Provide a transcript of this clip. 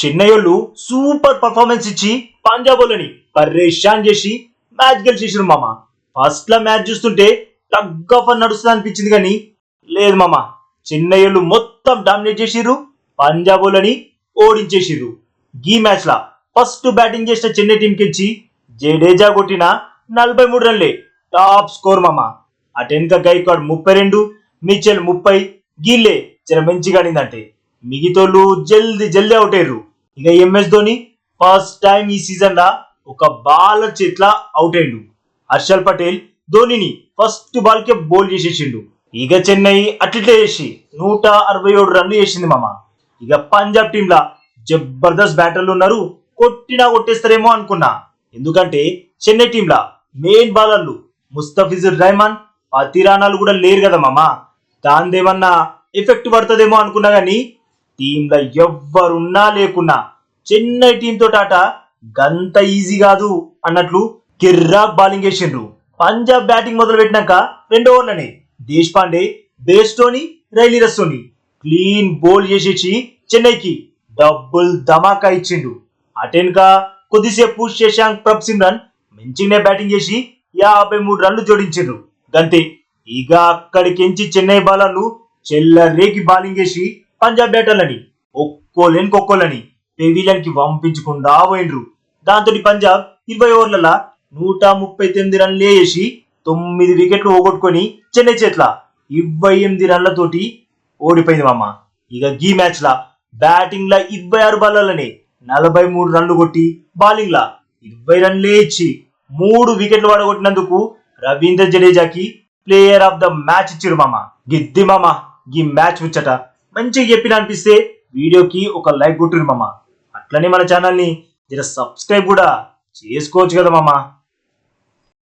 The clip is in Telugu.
చెన్నైయోళ్ళు సూపర్ పర్ఫార్మెన్స్ ఇచ్చి పంజాబ్ వాళ్ళని పరేషాన్ చేసి మ్యాచ్ గెలిచేసారు మామ. ఫస్ట్ లా మ్యాచ్ చూస్తుంటే టగ్ ఆఫ్ నడుస్తుంది అనిపించింది కానీ లేదు మామ. చెన్నైయోళ్ళు మొత్తం డామినేట్ చేసిర్రు పంజాబ్ వాళ్ళని ఓడించేసిర్రు. ఈ మ్యాచ్ లా ఫస్ట్ బ్యాటింగ్ చేసిన చెన్నై టీం కించి జడేజా కొట్టిన నలభై మూడు రన్లే టాప్ స్కోర్ మామ. అటెన్క గైక్వాడ్ ముప్పై రెండు మిచెల్ ముప్పై గీల్లే చిన్న మంచిగా ఆడిందంటే. మిగతోళ్ళు జల్దీ జల్దీ అవుట్ అయ్యారు ఇక ఎంఎస్ ధోని ఫస్ట్ టైం ఈ సీజన్ లా ఒక బాలర్ చేట్ల అవుట్ అయిండు హర్షల్ పటేల్ ధోనిని ఫస్ట్ బాల్ కే బౌల్ చేసేసిండు. ఇక చెన్నై అట్లే చేసి నూట అరవై ఏడు రన్లు చేసింది మామ. ఇక పంజాబ్ టీమ్ లా జబర్దస్త్ బ్యాటర్లు ఉన్నారు. కొట్టినా కొట్టేస్తారేమో అనుకున్నా. ఎందుకంటే చెన్నై టీమ్ లా మెయిన్ బౌలర్లు ముస్తఫిజుర్ రెహమాన్ పతిరానాలు కూడా లేరు కదా మామ. దానిదేమన్నా ఎఫెక్ట్ పడుతుందేమో అనుకున్నా గానీ టీంలో ఎవ్వరున్నా లేకున్నా చెన్నై టీంతో టాట గంత ఈజీ కాదు అన్నట్లు కిర్రాక్ బౌలింగ్ వేసిండ్రు. పంజాబ్ బ్యాటింగ్ మొదలు పెట్టినాక రెండు ఓవర్లనే. దేశ్ పాండే బేస్టోని రైలీ రస్తోని. క్లీన్ బౌల్ చేసేసి చెన్నైకి డబుల్ ధమాకా ఇచ్చిండు. అటెన్గా కొద్దిసేపు శశాంక్ ప్రబ్ సిమ్రన్ మంచిగానే బ్యాటింగ్ చేసి యాభై మూడు రన్లు జోడించిండ్రు. గంతే ఇక అక్కడికించి చెన్నై బౌలర్లు చెల్లరేకి బౌలింగ్ చేసి పంజాబ్ బ్యాటర్లని ఒక్కోలేనికి ఒక్కోలని పెవిలియన్కి పంపించకుండా పోయిండ్రు. దాంతో పంజాబ్ ఇరవై ఓవర్ల నూట ముప్పై తొమ్మిది రన్లు వేసి తొమ్మిది వికెట్లు ఓగొట్టుకొని చెన్నై చేట్ల ఇరవై ఎనిమిది రన్లతోటి ఓడిపోయింది మామ. ఇక గీ మ్యాచ్లో బ్యాటింగ్లా ఇరవై ఆరు బాల్లనే నలభై మూడు రన్లు కొట్టి బౌలింగ్లా ఇరవై రన్లే ఇచ్చి మూడు వికెట్లు పడగొట్టినందుకు రవీంద్ర జడేజాకి ప్లేయర్ ఆఫ్ ద మ్యాచ్ ఇచ్చిరు మామ. గిద్ది మామ. ఈ మ్యాచ్ ముచ్చట. మంచిగా చెప్పిన అనిపిస్తే వీడియోకి ఒక లైక్ కొట్టురు మామ. అట్లనే మన ఛానల్ని జర సబ్స్క్రైబ్ కూడా చేసుకోవచ్చు కదా మామ.